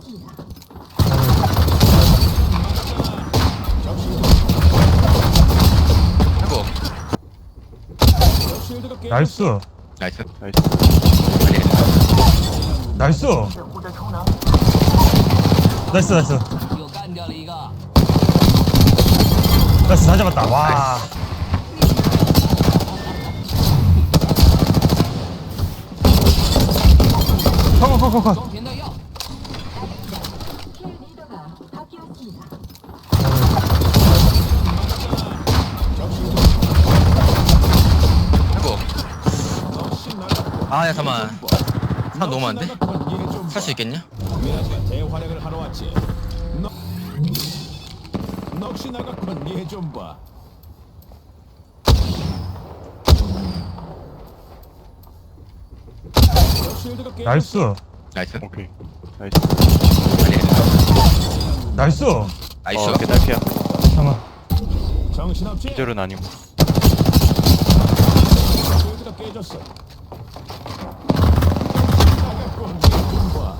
아이고 나이스 나이스 나이스. 나이스 나이스 나이스 又干掉了一个。 나이스 다 잡았다 와 컷컷컷컷 아 야 잠깐만 사람 너무 많은데? 살수 있겠냐? 미안해 대활약을 하러 왔지. 너 넋이 나갔군 얘좀 봐. 쉴드가 깨. 나이스 나이스 오케이. 나이스. 나이스 나이스 어, 개딸피야. 잠깐만 정신없지? 기절은 아니고. 쉴드가 깨졌어. 나갔군 얘좀 봐.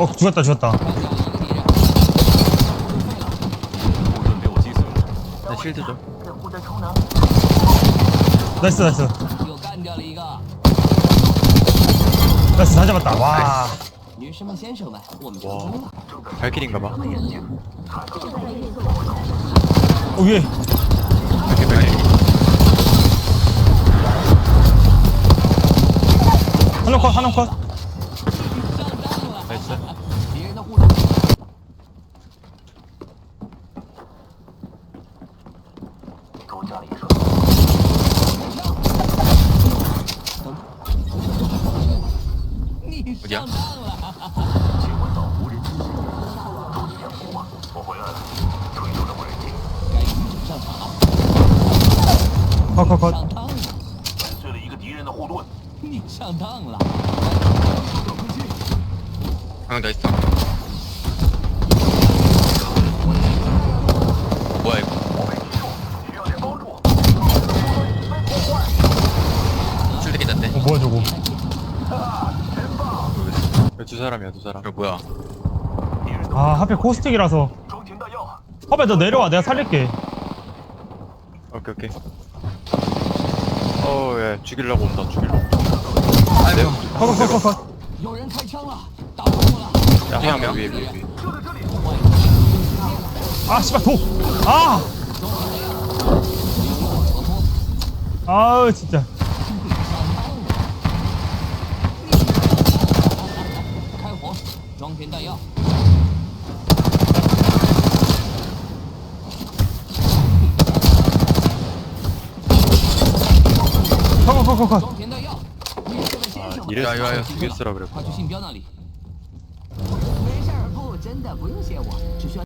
어 죽었다 죽었다. 나 실드 줘 나이스 나이스. 나이스 다 잡았다. 와. 발길인가봐. 어 위에. 발길 발길 하나 컷 하나 컷. 的护盾。多加了一手。你 어디야 上当了。切换到无人机世界，终极两无啊！我回来了，退出了无人机，该女主上场了， 컷컷컷 上当了，粉碎了一个敌人的护盾。你上当了。 한명 더 있 두 사람이야, 두 사람. 이거 뭐야 敌人的 아 하필 코스틱이라서 装填弹药， 화배 너 내려와 내가 살릴게 오케이, 오케이. 어, 예, 죽이려고 온다, 죽이려고. 아이고 컷컷컷컷 有人开枪了，打中我了。 야, 명, 하나 명. 위에, 위에, 위에. 아 씨발 독아 아우 진짜 装填弹药。快快快装填弹药你这个先生好像要死了快去信标那里。没事儿不真的不用谢我只需要